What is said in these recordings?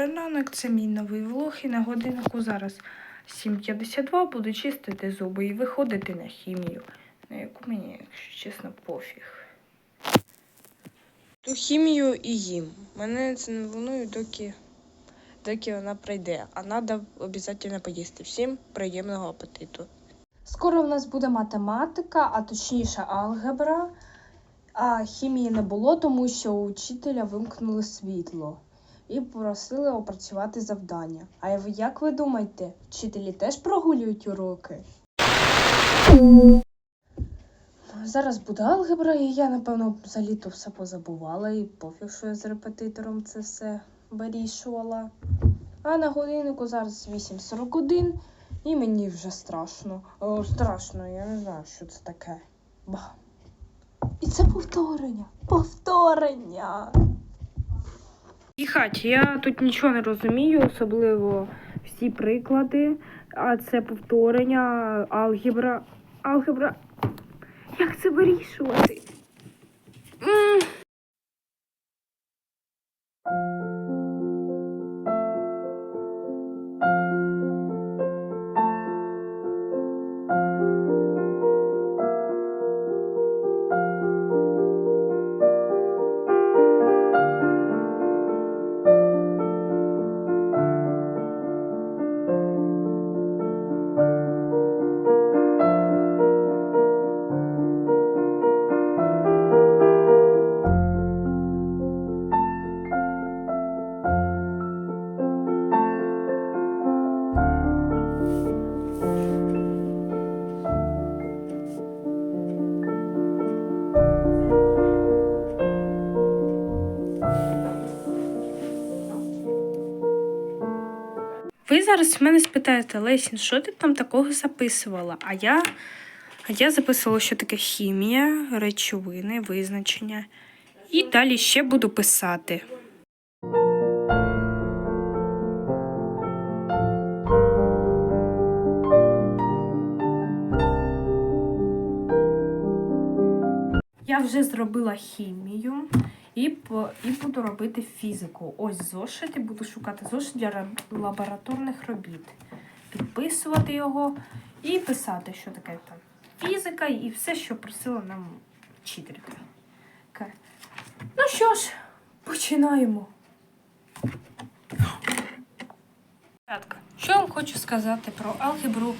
Добрий ранок, це мій новий влог і на годиннику зараз 7.52 буду чистити зуби і виходити на хімію, на яку мені, якщо чесно, пофіг. Ту хімію і їм. Мене це не волнує, доки, доки вона прийде. А треба обов'язково поїсти. Всім приємного апетиту. Скоро в нас буде математика, а точніше алгебра. А хімії не було, тому що у вчителя вимкнули світло і попросили опрацювати завдання. А як ви думаєте, вчителі теж прогулюють уроки? Зараз буде алгебра, і я, напевно, за літо все позабувала і пофіг, що я з репетитором це все вирішувала. А на годиннику зараз 8.41. І мені вже страшно. О, страшно, я не знаю, що це таке. Ба. І це повторення. Повторення. І хач, я тут нічого не розумію, особливо всі приклади, а це повторення, алгебра. Алгебра. Як це вирішувати? М. Ви зараз в мене спитаєте, Лесін, що ти там такого записувала? А я, я записувала, що таке хімія, речовини, визначення. І далі ще буду писати. Я вже зробила хімію і, і буду робити фізику. Ось зошит і буду шукати зошит для лабораторних робіт. Підписувати його і писати, що таке там фізика і все, що просила нам вчителька. Ну що ж, починаємо. Що я вам хочу сказати про алгебру,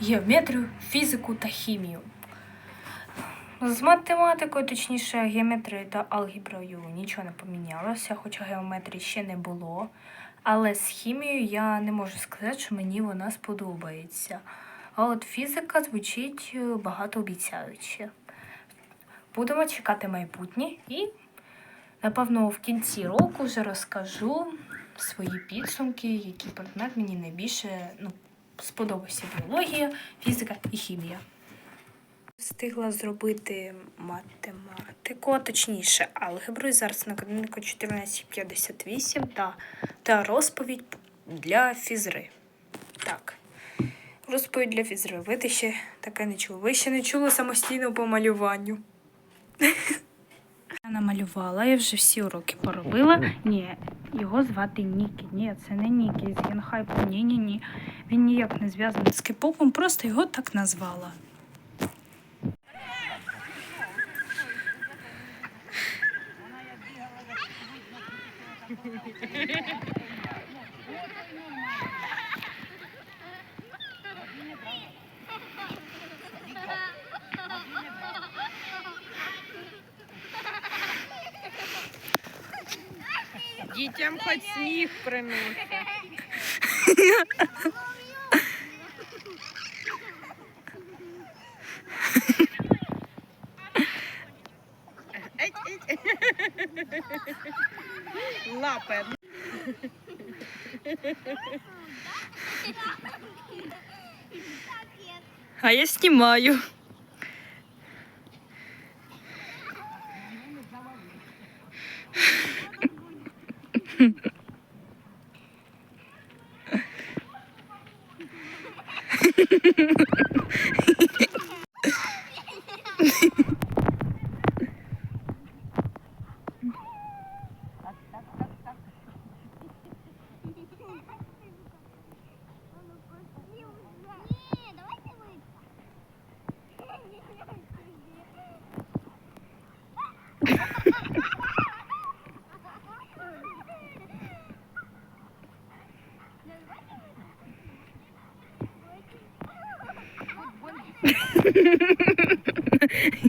геометрію, фізику та хімію. З математикою, точніше, геометрією та алгеброю нічого не помінялося, хоча геометрії ще не було. Але з хімією я не можу сказати, що мені вона сподобається. А от фізика звучить е, багатообіцяюче. Будемо чекати майбутнє і, напевно, в кінці року вже розкажу свої підсумки, який предмет мені найбільше ну, сподобався біологія, фізика і хімія. Встигла зробити математику, точніше алгебру. І зараз на годиннику 14.58 та, та розповідь для фізри. Так. Розповідь для фізри. Ви ти ще таке не чули. Ви ще не чули самостійно по малюванню. Я намалювала, я вже всі уроки поробила. Ні, його звати Нікі. Ні, це не Нікі з Генхайпу. Ні, ні, ні. Він ніяк не зв'язаний з кей-попом, просто його так назвала. Дітям хоч сміх приносить. лапе. А я снимаю. Ha, ha, ha, ha, ha.